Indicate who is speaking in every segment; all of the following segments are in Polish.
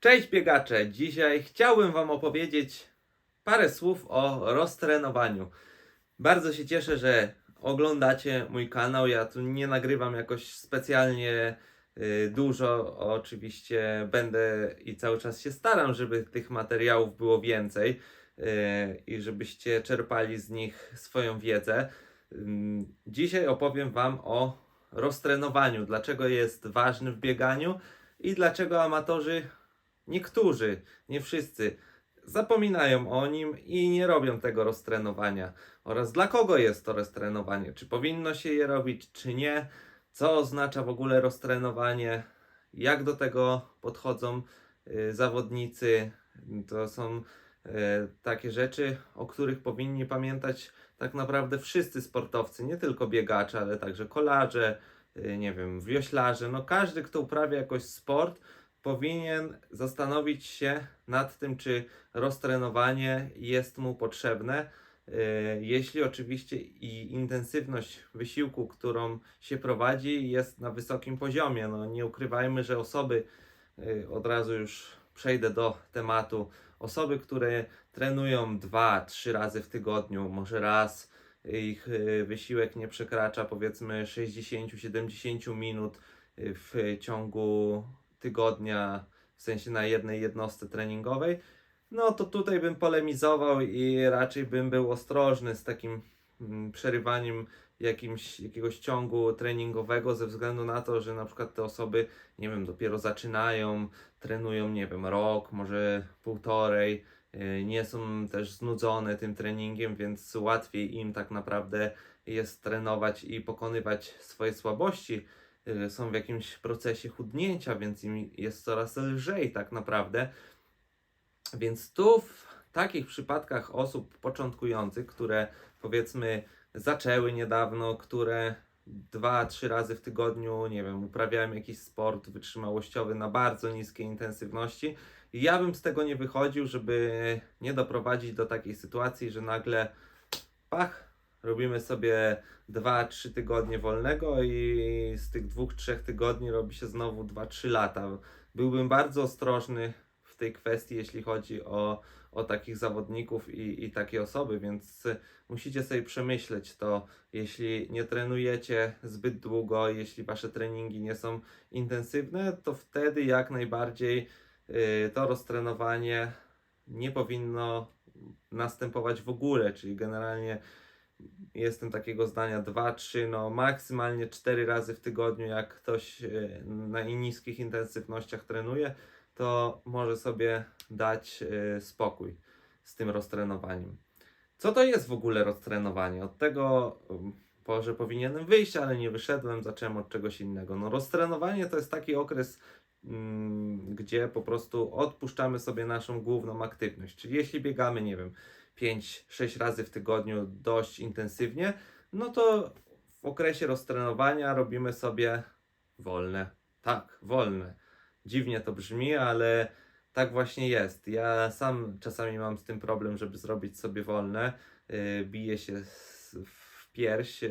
Speaker 1: Cześć biegacze! Dzisiaj chciałbym Wam opowiedzieć parę słów o roztrenowaniu. Bardzo się cieszę, że oglądacie mój kanał. Ja tu nie nagrywam jakoś specjalnie y, dużo. Oczywiście będę i cały czas się staram, żeby tych materiałów było więcej y, i żebyście czerpali z nich swoją wiedzę. Dzisiaj opowiem Wam o roztrenowaniu, dlaczego jest ważny w bieganiu i dlaczego amatorzy niektórzy, nie wszyscy, zapominają o nim i nie robią tego roztrenowania. Oraz dla kogo jest to roztrenowanie? Czy powinno się je robić, czy nie? Co oznacza w ogóle roztrenowanie? Jak do tego podchodzą y, zawodnicy? To są y, takie rzeczy, o których powinni pamiętać tak naprawdę wszyscy sportowcy, nie tylko biegacze, ale także kolarze, y, nie wiem, wioślarze. No każdy, kto uprawia jakoś sport, powinien zastanowić się nad tym, czy roztrenowanie jest mu potrzebne. Yy, Jeśli oczywiście i intensywność wysiłku, którą się prowadzi, jest na wysokim poziomie. No, nie ukrywajmy, że osoby, yy, od razu już przejdę do tematu, osoby, które trenują 2-3 razy w tygodniu, może raz, ich yy, wysiłek nie przekracza powiedzmy 60-70 minut w ciągu tygodnia, w sensie na jednej jednostce treningowej, no to tutaj bym polemizował i raczej bym był ostrożny z takim mm, przerywaniem jakimś, jakiegoś ciągu treningowego ze względu na to, że na przykład te osoby, nie wiem, dopiero zaczynają, trenują, nie wiem, rok, może półtorej, yy, nie są też znudzone tym treningiem, więc łatwiej im tak naprawdę jest trenować i pokonywać swoje słabości. y, są w jakimś procesie chudnięcia, więc im jest coraz lżej tak naprawdę. Więc tu w takich przypadkach osób początkujących, które powiedzmy zaczęły niedawno, które dwa, trzy razy w tygodniu, nie wiem, uprawiałem jakiś sport wytrzymałościowy na bardzo niskiej intensywności, ja bym z tego nie wychodził, żeby nie doprowadzić do takiej sytuacji, że nagle pach, robimy sobie 2-3 tygodnie wolnego i z tych dwóch, trzech tygodni robi się znowu 2-3 lata. Byłbym bardzo ostrożny w tej kwestii, jeśli chodzi o, o takich zawodników i, i takie osoby, więc musicie sobie przemyśleć to, jeśli nie trenujecie zbyt długo, jeśli wasze treningi nie są intensywne, to wtedy jak najbardziej y, to roztrenowanie nie powinno następować w ogóle, czyli generalnie jestem takiego zdania 2-3, no maksymalnie 4 razy w tygodniu, jak ktoś e, na niskich intensywnościach trenuje, to może sobie dać e, spokój z tym roztrenowaniem. Co to jest w ogóle roztrenowanie? Od tego um, może powinienem wyjść, ale nie wyszedłem, zacząłem od czegoś innego. No roztrenowanie to jest taki okres, mm, gdzie po prostu odpuszczamy sobie naszą główną aktywność. Czyli jeśli biegamy, nie wiem, 5-6 razy w tygodniu dość intensywnie, no to w okresie roztrenowania robimy sobie wolne. Tak, wolne. Dziwnie to brzmi, ale tak właśnie jest. Ja sam czasami mam z tym problem, żeby zrobić sobie wolne. Yy, biję się z, w pierś yy,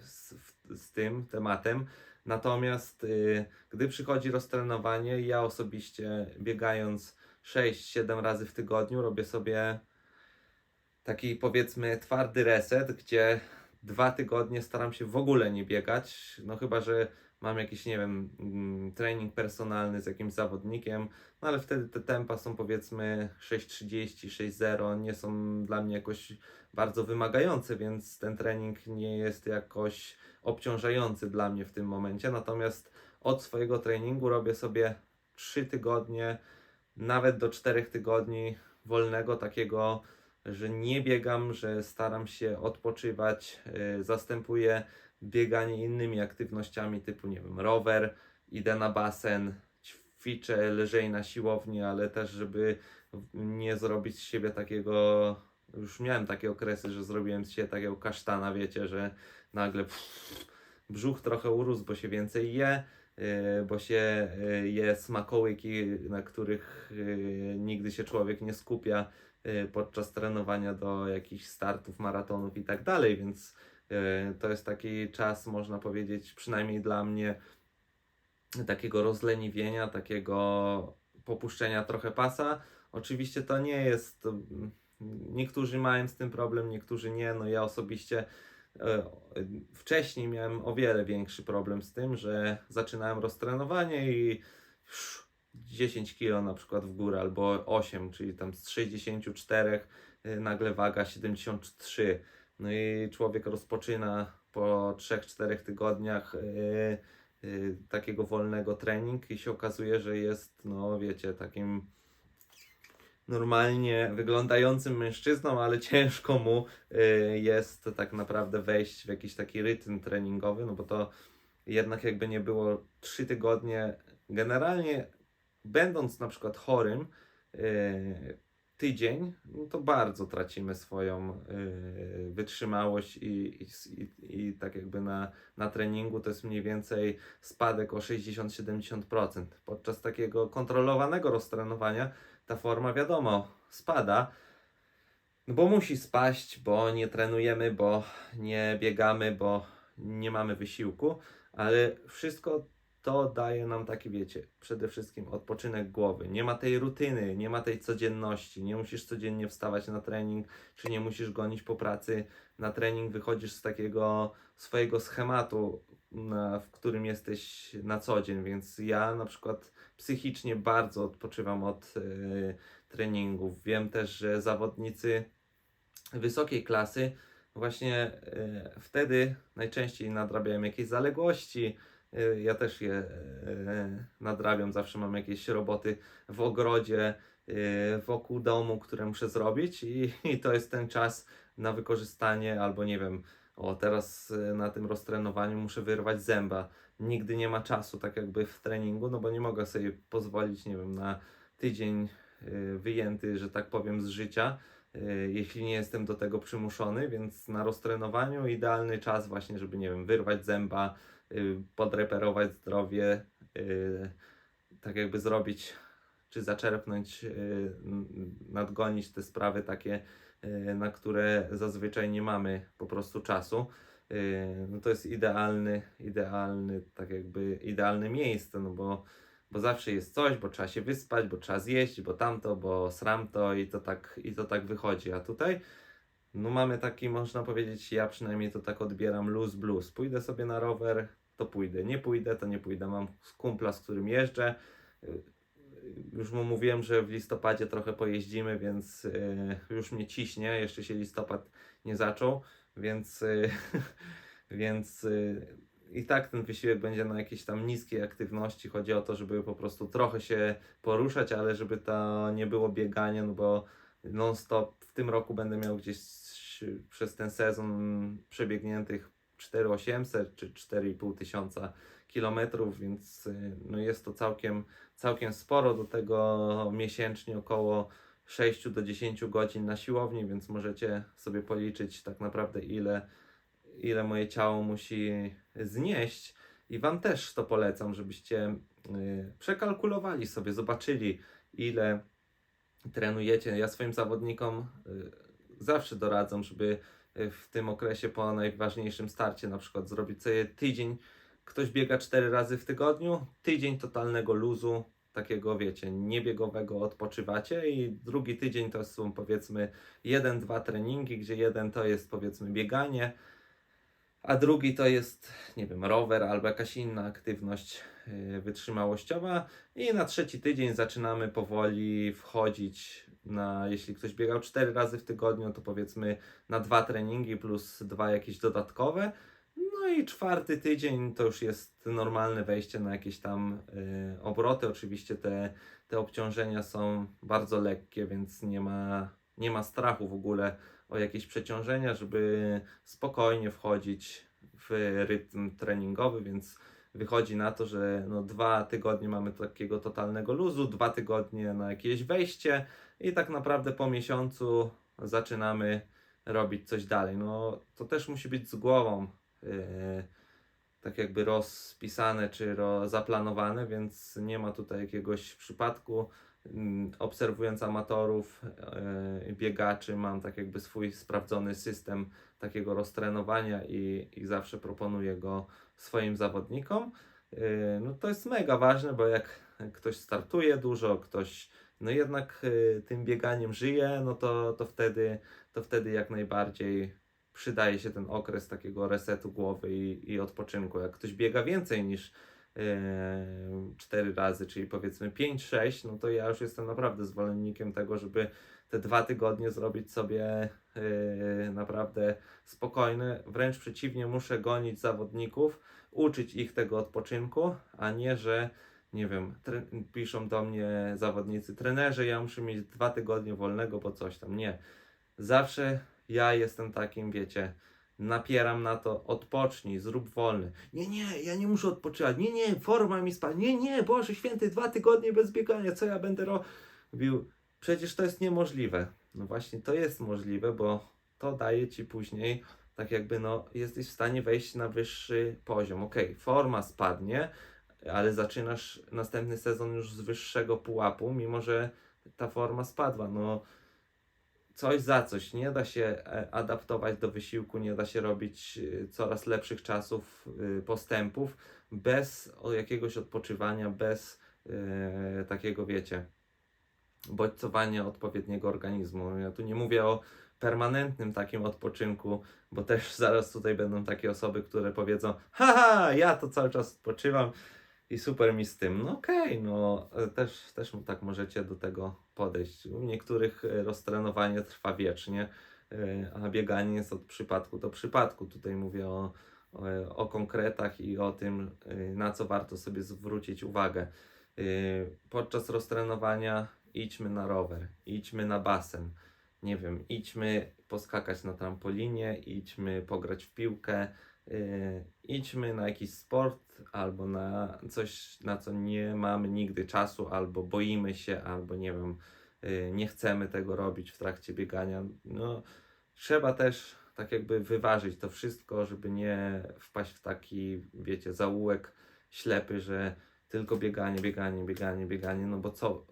Speaker 1: z, z tym tematem. Natomiast yy, gdy przychodzi roztrenowanie, ja osobiście biegając 6-7 razy w tygodniu robię sobie taki powiedzmy twardy reset, gdzie dwa tygodnie staram się w ogóle nie biegać, no chyba, że mam jakiś, nie wiem, mm, trening personalny z jakimś zawodnikiem, no ale wtedy te tempa są powiedzmy 6.30, 6.0, nie są dla mnie jakoś bardzo wymagające, więc ten trening nie jest jakoś obciążający dla mnie w tym momencie, natomiast od swojego treningu robię sobie 3 tygodnie, nawet do 4 tygodni wolnego takiego że nie biegam, że staram się odpoczywać, yy, zastępuję bieganie innymi aktywnościami typu, nie wiem, rower, idę na basen, ćwiczę lżej na siłowni, ale też, żeby nie zrobić z siebie takiego, już miałem takie okresy, że zrobiłem z siebie takiego kasztana, wiecie, że nagle pff, brzuch trochę urósł, bo się więcej je, yy, bo się yy, je smakołyki, na których nigdy się człowiek nie skupia, podczas trenowania do jakichś startów, maratonów i tak dalej, więc y, to jest taki czas, można powiedzieć, przynajmniej dla mnie, takiego rozleniwienia, takiego popuszczenia trochę pasa. Oczywiście to nie jest. Niektórzy mają z tym problem, niektórzy nie. No ja osobiście e, wcześniej miałem o wiele większy problem z tym, że zaczynałem roztrenowanie i 10 kg na przykład w górę albo 8, czyli tam z 64 y, nagle waga 73. No i człowiek rozpoczyna po 3-4 tygodniach y, y, takiego wolnego trening i się okazuje, że jest, no wiecie, takim normalnie wyglądającym mężczyzną, ale ciężko mu jest tak naprawdę wejść w jakiś taki rytm treningowy, no bo to jednak jakby nie było 3 tygodnie, generalnie będąc na przykład chorym y, tydzień, no to bardzo tracimy swoją y, wytrzymałość i, i, i tak jakby na, na treningu to jest mniej więcej spadek o 60-70%. Podczas takiego kontrolowanego roztrenowania ta forma wiadomo spada, no bo musi spaść, bo nie trenujemy, bo nie biegamy, bo nie mamy wysiłku, ale wszystko to daje nam taki, wiecie, przede wszystkim odpoczynek głowy. Nie ma tej rutyny, nie ma tej codzienności, nie musisz codziennie wstawać na trening, czy nie musisz gonić po pracy na trening, wychodzisz z takiego swojego schematu, na, w którym jesteś na co dzień, więc ja na przykład psychicznie bardzo odpoczywam od y, treningów. Wiem też, że zawodnicy wysokiej klasy właśnie y, wtedy najczęściej nadrabiają jakieś zaległości. Y, ja też je y, nadrabiam, zawsze mam jakieś roboty w ogrodzie, y, wokół domu, które muszę zrobić i, to jest ten czas na wykorzystanie albo nie wiem, o teraz na tym roztrenowaniu muszę wyrwać zęba. Nigdy nie ma czasu tak jakby w treningu, no bo nie mogę sobie pozwolić, nie wiem, na tydzień wyjęty, że tak powiem, z życia, jeśli nie jestem do tego przymuszony, więc na roztrenowaniu idealny czas właśnie, żeby, nie wiem, wyrwać zęba, podreperować zdrowie, y, tak jakby zrobić, czy zaczerpnąć, y, nadgonić te sprawy takie, y, na które zazwyczaj nie mamy po prostu czasu. Y, No to jest idealny, idealny, tak jakby idealne miejsce, no bo, bo zawsze jest coś, bo trzeba się wyspać, bo trzeba zjeść, bo tamto, bo sram to i to tak, i to tak wychodzi. A tutaj no mamy taki, można powiedzieć, ja przynajmniej to tak odbieram luz blues. Pójdę sobie na rower, to pójdę. Nie pójdę, to nie pójdę. Mam kumpla, z którym jeżdżę. Y, Już mu mówiłem, że w listopadzie trochę pojeździmy, więc y, już mnie ciśnie. Jeszcze się listopad nie zaczął, więc, y, więc y, i tak ten wysiłek będzie na jakiejś tam niskiej aktywności. Chodzi o to, żeby po prostu trochę się poruszać, ale żeby to nie było bieganie, no bo non-stop w tym roku będę miał gdzieś przez ten sezon przebiegniętych 4800 czy 4,5 tysiąca kilometrów, więc y, no jest to całkiem, całkiem sporo. Do tego miesięcznie około 6 do 10 godzin na siłowni, więc możecie sobie policzyć tak naprawdę ile, ile moje ciało musi znieść. I Wam też to polecam, żebyście y, przekalkulowali sobie, zobaczyli ile trenujecie. Ja swoim zawodnikom y, zawsze doradzam, żeby w tym okresie po najważniejszym starcie na przykład zrobić sobie tydzień. Ktoś biega 4 razy w tygodniu, tydzień totalnego luzu, takiego wiecie, niebiegowego odpoczywacie i drugi tydzień to są powiedzmy jeden, dwa treningi, gdzie jeden to jest powiedzmy bieganie, a drugi to jest, nie wiem, rower albo jakaś inna aktywność y, wytrzymałościowa. I na trzeci tydzień zaczynamy powoli wchodzić na, jeśli ktoś biegał 4 razy w tygodniu, to powiedzmy na dwa treningi plus dwa jakieś dodatkowe. No i czwarty tydzień to już jest normalne wejście na jakieś tam y, obroty. Oczywiście te, te obciążenia są bardzo lekkie, więc nie ma, nie ma strachu w ogóle o jakieś przeciążenia, żeby spokojnie wchodzić w rytm treningowy, więc wychodzi na to, że no dwa tygodnie mamy takiego totalnego luzu, dwa tygodnie na jakieś wejście i tak naprawdę po miesiącu zaczynamy robić coś dalej. No to też musi być z głową yy, tak jakby rozpisane czy ro, zaplanowane, więc nie ma tutaj jakiegoś przypadku. Mm, Obserwując amatorów, yy, biegaczy, mam tak jakby swój sprawdzony system takiego roztrenowania i, i zawsze proponuję go swoim zawodnikom. y, no to jest mega ważne, bo jak ktoś startuje dużo, ktoś no jednak y, tym bieganiem żyje, no to, to, wtedy, to wtedy jak najbardziej przydaje się ten okres takiego resetu głowy i, i odpoczynku. Jak ktoś biega więcej niż e, 4 razy, czyli powiedzmy 5-6, no to ja już jestem naprawdę zwolennikiem tego, żeby te dwa tygodnie zrobić sobie e, naprawdę spokojne. Wręcz przeciwnie, muszę gonić zawodników, uczyć ich tego odpoczynku, a nie, że nie wiem, piszą do mnie zawodnicy, trenerze, ja muszę mieć dwa tygodnie wolnego, bo coś tam. Nie. Zawsze ja jestem takim, wiecie, napieram na to, odpocznij, zrób wolny. Nie, nie, ja nie muszę odpoczywać. Nie, nie, forma mi spadła. Nie, nie, Boże Święty, dwa tygodnie bez biegania, co ja będę robił? Przecież to jest niemożliwe. No właśnie, to jest możliwe, bo to daje ci później, tak jakby, no, jesteś w stanie wejść na wyższy poziom. Okej, forma spadnie, ale zaczynasz następny sezon już z wyższego pułapu, mimo że ta forma spadła. No, coś za coś. Nie da się e, adaptować do wysiłku, nie da się robić e, coraz lepszych czasów, e, postępów bez jakiegoś odpoczywania, bez takiego, wiecie, bodźcowania odpowiedniego organizmu. Ja tu nie mówię o permanentnym takim odpoczynku, bo też zaraz tutaj będą takie osoby, które powiedzą: Haha, ja to cały czas odpoczywam i super mi z tym. No okej, no e, też, też tak możecie do tego podejść. U niektórych e, roztrenowanie trwa wiecznie, e, a bieganie jest od przypadku do przypadku. Tutaj mówię o, o, konkretach i o tym, na co warto sobie zwrócić uwagę. Podczas roztrenowania idźmy na rower, idźmy na basen, nie wiem, idźmy poskakać na trampolinie, idźmy pograć w piłkę, idźmy na jakiś sport albo na coś, na co nie mamy nigdy czasu, albo boimy się, albo nie wiem, yy, nie chcemy tego robić w trakcie biegania. No, trzeba też tak jakby wyważyć to wszystko, żeby nie wpaść w taki, wiecie, zaułek ślepy, że tylko bieganie, bieganie, bieganie, bieganie, no bo co,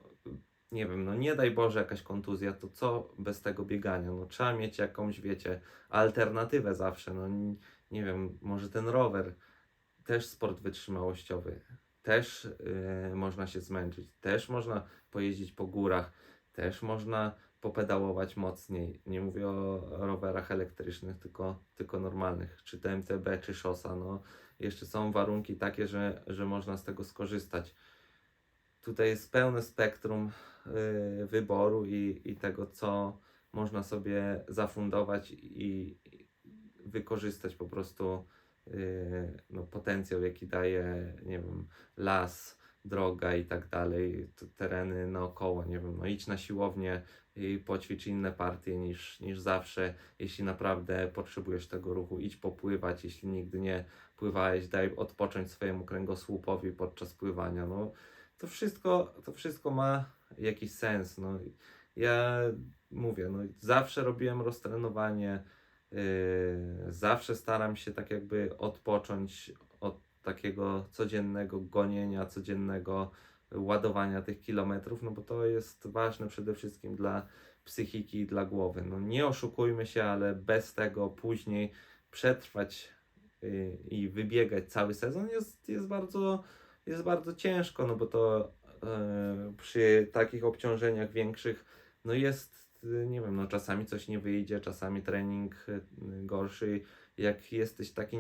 Speaker 1: nie wiem, no nie daj Boże jakaś kontuzja, to co bez tego biegania? No trzeba mieć jakąś, wiecie, alternatywę zawsze, no nie wiem, może ten rower, też sport wytrzymałościowy, też yy, można się zmęczyć, też można pojeździć po górach, też można popedałować mocniej. Nie mówię o rowerach elektrycznych, tylko, tylko normalnych, czy TMTB, czy szosa, no jeszcze są warunki takie, że, że można z tego skorzystać. Tutaj jest pełne spektrum y, wyboru i, i tego, co można sobie zafundować i, i wykorzystać po prostu y, no, potencjał, jaki daje, nie wiem, las, droga i tak dalej, tereny naokoło, nie wiem, no idź na siłownię i poćwicz inne partie niż, niż zawsze, jeśli naprawdę potrzebujesz tego ruchu, idź popływać, jeśli nigdy nie pływałeś, daj odpocząć swojemu kręgosłupowi podczas pływania, no to wszystko, to wszystko ma jakiś sens. No. Ja mówię, no, zawsze robiłem roztrenowanie, yy, zawsze staram się tak jakby odpocząć od takiego codziennego gonienia, codziennego ładowania tych kilometrów, no bo to jest ważne przede wszystkim dla psychiki i dla głowy. No nie oszukujmy się, ale bez tego później przetrwać yy, i wybiegać cały sezon jest, jest bardzo jest bardzo ciężko, no bo to e, przy takich obciążeniach większych, no jest, nie wiem, no czasami coś nie wyjdzie, czasami trening e, gorszy. Jak jesteś taki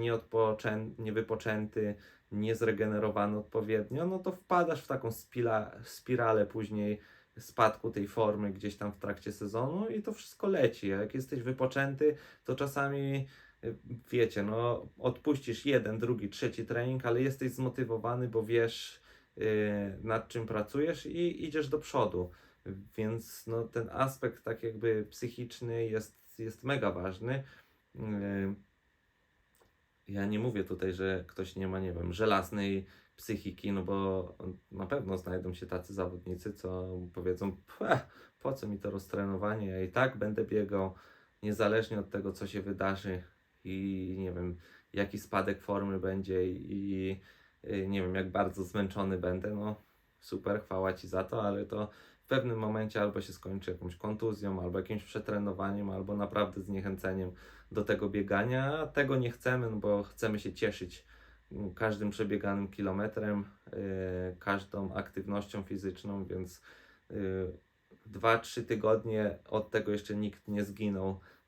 Speaker 1: niewypoczęty, niezregenerowany odpowiednio, no to wpadasz w taką spila- spiralę później spadku tej formy gdzieś tam w trakcie sezonu i to wszystko leci. A jak jesteś wypoczęty, to czasami wiecie, no odpuścisz jeden, drugi, trzeci trening, ale jesteś zmotywowany, bo wiesz yy, nad czym pracujesz i idziesz do przodu. Więc no, ten aspekt tak jakby psychiczny jest, jest mega ważny. Yy, ja nie mówię tutaj, że ktoś nie ma, nie wiem, żelaznej psychiki, no bo na pewno znajdą się tacy zawodnicy, co powiedzą, "Pff, po co mi to roztrenowanie, ja i tak będę biegał, niezależnie od tego, co się wydarzy i nie wiem, jaki spadek formy będzie i, i nie wiem, jak bardzo zmęczony będę, no super, chwała Ci za to, ale to w pewnym momencie albo się skończy jakąś kontuzją, albo jakimś przetrenowaniem, albo naprawdę zniechęceniem do tego biegania, tego nie chcemy, no bo chcemy się cieszyć mm, każdym przebieganym kilometrem, y, każdą aktywnością fizyczną, więc y, 2-3 tygodnie od tego jeszcze nikt nie zginął. y,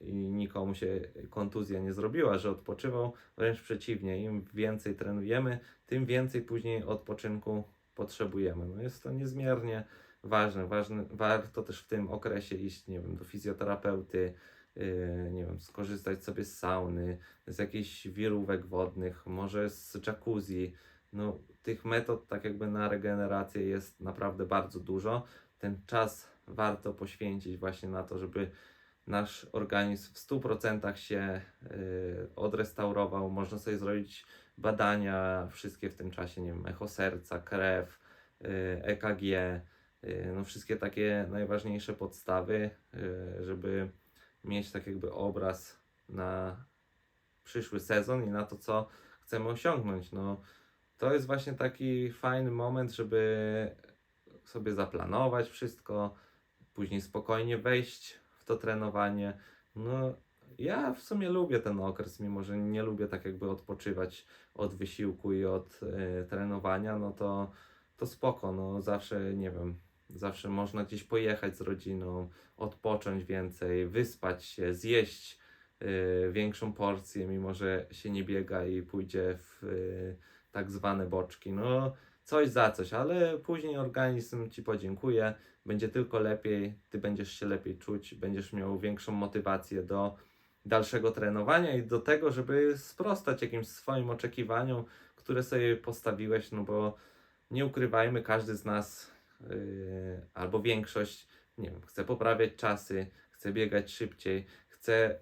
Speaker 1: i nikomu się kontuzja nie zrobiła, że odpoczywał. Wręcz przeciwnie, im więcej trenujemy, tym więcej później odpoczynku potrzebujemy. No jest to niezmiernie ważne. ważne. Warto też w tym okresie iść, nie wiem, do fizjoterapeuty, yy, nie wiem, skorzystać sobie z sauny, z jakichś wirówek wodnych, może z jacuzzi. No, tych metod tak jakby na regenerację jest naprawdę bardzo dużo. Ten czas warto poświęcić właśnie na to, żeby nasz organizm w 100% się yy, odrestaurował. Można sobie zrobić badania wszystkie w tym czasie, nie wiem, echo serca, krew, yy, EKG, yy, no wszystkie takie najważniejsze podstawy, żeby mieć tak jakby obraz na przyszły sezon i na to, co chcemy osiągnąć. No, to jest właśnie taki fajny moment, żeby sobie zaplanować wszystko, później spokojnie wejść to trenowanie. No, ja w sumie lubię ten okres, mimo że nie lubię tak jakby odpoczywać od wysiłku i od e, trenowania, no to, to spoko, no zawsze, nie wiem, zawsze można gdzieś pojechać z rodziną, odpocząć więcej, wyspać się, zjeść e, większą porcję, mimo że się nie biega i pójdzie w e, tak zwane boczki. No, coś za coś, ale później organizm ci podziękuje, będzie tylko lepiej, ty będziesz się lepiej czuć, będziesz miał większą motywację do dalszego trenowania i do tego, żeby sprostać jakimś swoim oczekiwaniom, które sobie postawiłeś, no bo nie ukrywajmy, każdy z nas yy, albo większość, nie wiem, chce poprawiać czasy, chce biegać szybciej, chce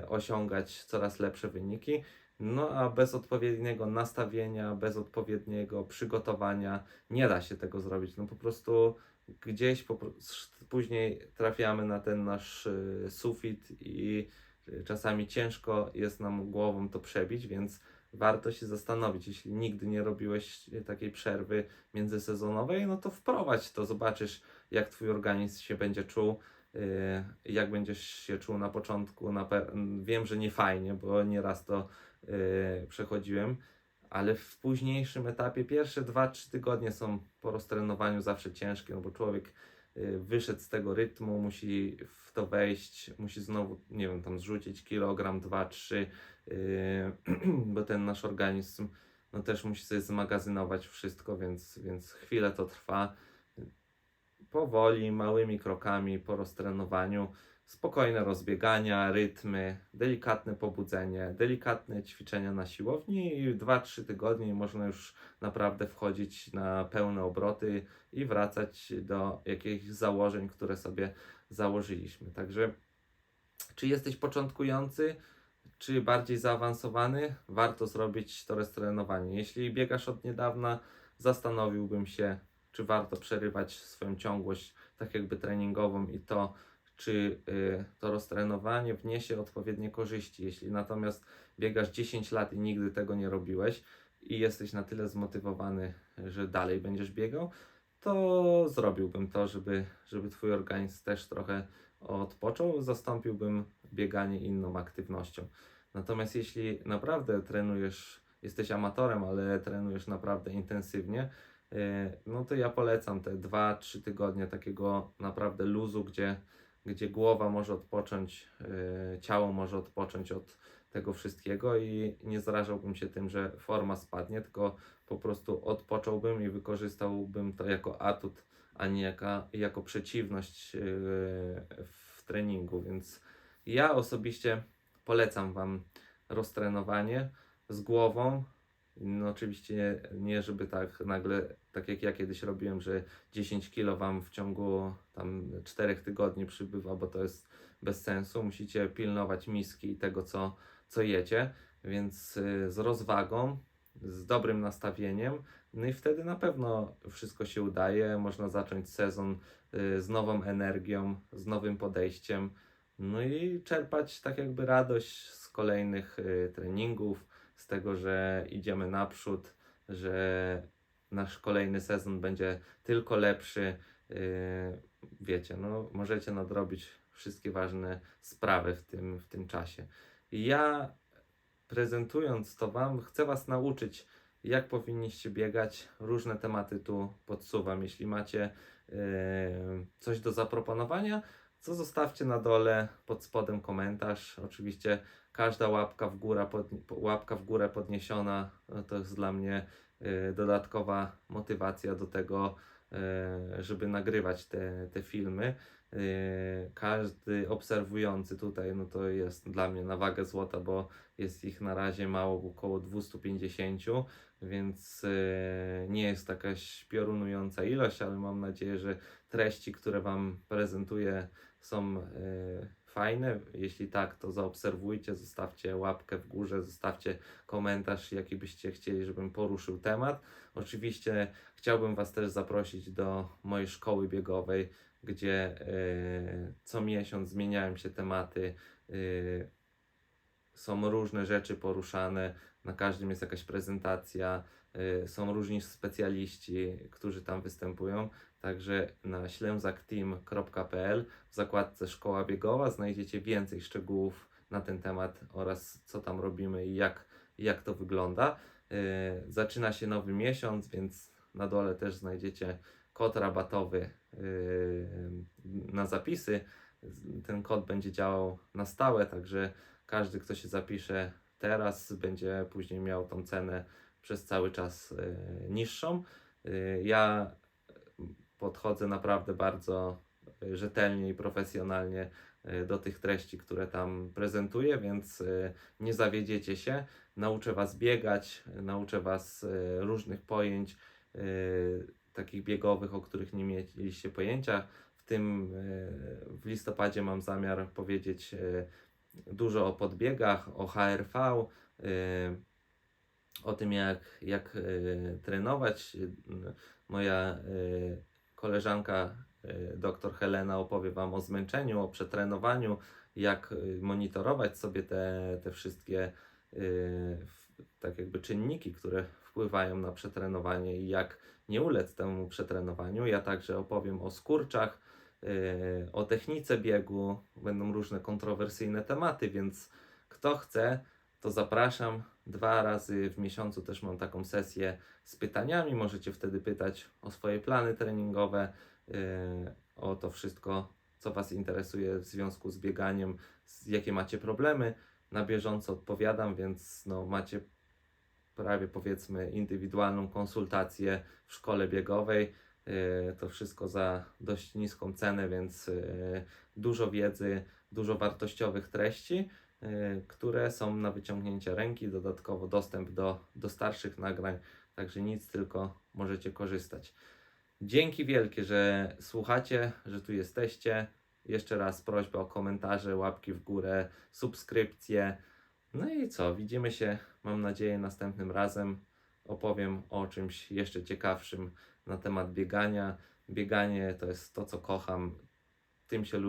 Speaker 1: yy, osiągać coraz lepsze wyniki. No a bez odpowiedniego nastawienia, bez odpowiedniego przygotowania nie da się tego zrobić. No po prostu gdzieś po, później trafiamy na ten nasz y, sufit i y, czasami ciężko jest nam głową to przebić, więc warto się zastanowić, jeśli nigdy nie robiłeś takiej przerwy międzysezonowej, no to wprowadź to, zobaczysz jak twój organizm się będzie czuł, y, jak będziesz się czuł na początku. Na wiem, że nie fajnie, bo nieraz to przechodziłem, ale w późniejszym etapie, pierwsze 2-3 tygodnie są po roztrenowaniu zawsze ciężkie, no bo człowiek y, wyszedł z tego rytmu, musi w to wejść, musi znowu, nie wiem, tam zrzucić kilogram, dwa, trzy, yy, bo ten nasz organizm no też musi sobie zmagazynować wszystko, więc, więc chwilę to trwa. Powoli, małymi krokami po roztrenowaniu, spokojne rozbiegania, rytmy, delikatne pobudzenie, delikatne ćwiczenia na siłowni i 2-3 tygodnie można już naprawdę wchodzić na pełne obroty i wracać do jakichś założeń, które sobie założyliśmy. Także czy jesteś początkujący, czy bardziej zaawansowany, warto zrobić to restrenowanie. Jeśli biegasz od niedawna, zastanowiłbym się, czy warto przerywać swoją ciągłość tak jakby treningową i to, czy y, to roztrenowanie wniesie odpowiednie korzyści. Jeśli natomiast biegasz 10 lat i nigdy tego nie robiłeś i jesteś na tyle zmotywowany, że dalej będziesz biegał, to zrobiłbym to, żeby, żeby Twój organizm też trochę odpoczął, zastąpiłbym bieganie inną aktywnością. Natomiast jeśli naprawdę trenujesz, jesteś amatorem, ale trenujesz naprawdę intensywnie, yy, no to ja polecam te 2-3 tygodnie takiego naprawdę luzu, gdzie, gdzie głowa może odpocząć, yy, ciało może odpocząć od tego wszystkiego i nie zrażałbym się tym, że forma spadnie, tylko po prostu odpocząłbym i wykorzystałbym to jako atut, a nie jaka, jako przeciwność yy, w treningu. Więc ja osobiście polecam Wam roztrenowanie z głową. No oczywiście nie żeby tak nagle, tak jak ja kiedyś robiłem, że 10 kilo Wam w ciągu tam 4 tygodni przybywa, bo to jest bez sensu. Musicie pilnować miski i tego, co, co jecie, więc y, z rozwagą, z dobrym nastawieniem, no i wtedy na pewno wszystko się udaje. Można zacząć sezon y, z nową energią, z nowym podejściem. No i czerpać tak jakby radość z kolejnych y, treningów, z tego, że idziemy naprzód, że nasz kolejny sezon będzie tylko lepszy. Y, wiecie, no możecie nadrobić wszystkie ważne sprawy w tym, w tym czasie. Ja prezentując to Wam, chcę Was nauczyć, jak powinniście biegać. Różne tematy tu podsuwam. Jeśli macie e, coś do zaproponowania, to zostawcie na dole pod spodem komentarz. Oczywiście każda łapka w górę, pod, łapka w górę podniesiona to jest dla mnie dodatkowa motywacja do tego, e, żeby nagrywać te, te filmy. E, Każdy obserwujący tutaj, no to jest dla mnie na wagę złota, bo jest ich na razie mało, około 250, więc nie jest jakaś piorunująca ilość, ale mam nadzieję, że treści, które Wam prezentuję, są fajne. Jeśli tak, to zaobserwujcie, zostawcie łapkę w górze, zostawcie komentarz, jaki byście chcieli, żebym poruszył temat. Oczywiście chciałbym Was też zaprosić do mojej szkoły biegowej, gdzie e, co miesiąc zmieniają się tematy. e, są różne rzeczy poruszane, na każdym jest jakaś prezentacja, y, są różni specjaliści, którzy tam występują. Także na ślęzakteam.pl w zakładce Szkoła Biegowa znajdziecie więcej szczegółów na ten temat oraz co tam robimy i jak, jak to wygląda. Y, Zaczyna się nowy miesiąc, więc na dole też znajdziecie kod rabatowy y, na zapisy. Ten kod będzie działał na stałe, także każdy, kto się zapisze teraz, będzie później miał tą cenę przez cały czas e, niższą. E, ja podchodzę naprawdę bardzo e, rzetelnie i profesjonalnie e, do tych treści, które tam prezentuję, więc e, nie zawiedziecie się. Nauczę Was biegać, nauczę Was różnych pojęć takich biegowych, o których nie mieliście pojęcia. W tym w listopadzie mam zamiar powiedzieć dużo o podbiegach, o HRV, o tym jak, jak trenować. Moja koleżanka y, dr Helena opowie Wam o zmęczeniu, o przetrenowaniu, jak y, monitorować sobie te, te wszystkie w- tak jakby czynniki, które wpływają na przetrenowanie i jak nie ulec temu przetrenowaniu. Ja także opowiem o skurczach, o technice biegu. Będą różne kontrowersyjne tematy, więc kto chce, to zapraszam. Dwa razy w miesiącu też mam taką sesję z pytaniami. Możecie wtedy pytać o swoje plany treningowe, yy, o to wszystko, co Was interesuje w związku z bieganiem, jakie macie problemy. Na bieżąco odpowiadam, więc no, macie prawie powiedzmy indywidualną konsultację w szkole biegowej. Yy, To wszystko za dość niską cenę, więc yy, dużo wiedzy, dużo wartościowych treści, które są na wyciągnięcie ręki. Dodatkowo dostęp do, do starszych nagrań, także nic, tylko możecie korzystać. Dzięki wielkie, że słuchacie, że tu jesteście. Jeszcze raz prośba o komentarze, łapki w górę, subskrypcje. No i co? Widzimy się, mam nadzieję, następnym razem. Opowiem o czymś jeszcze ciekawszym na temat biegania. Bieganie to jest to, co kocham, tym się lubię.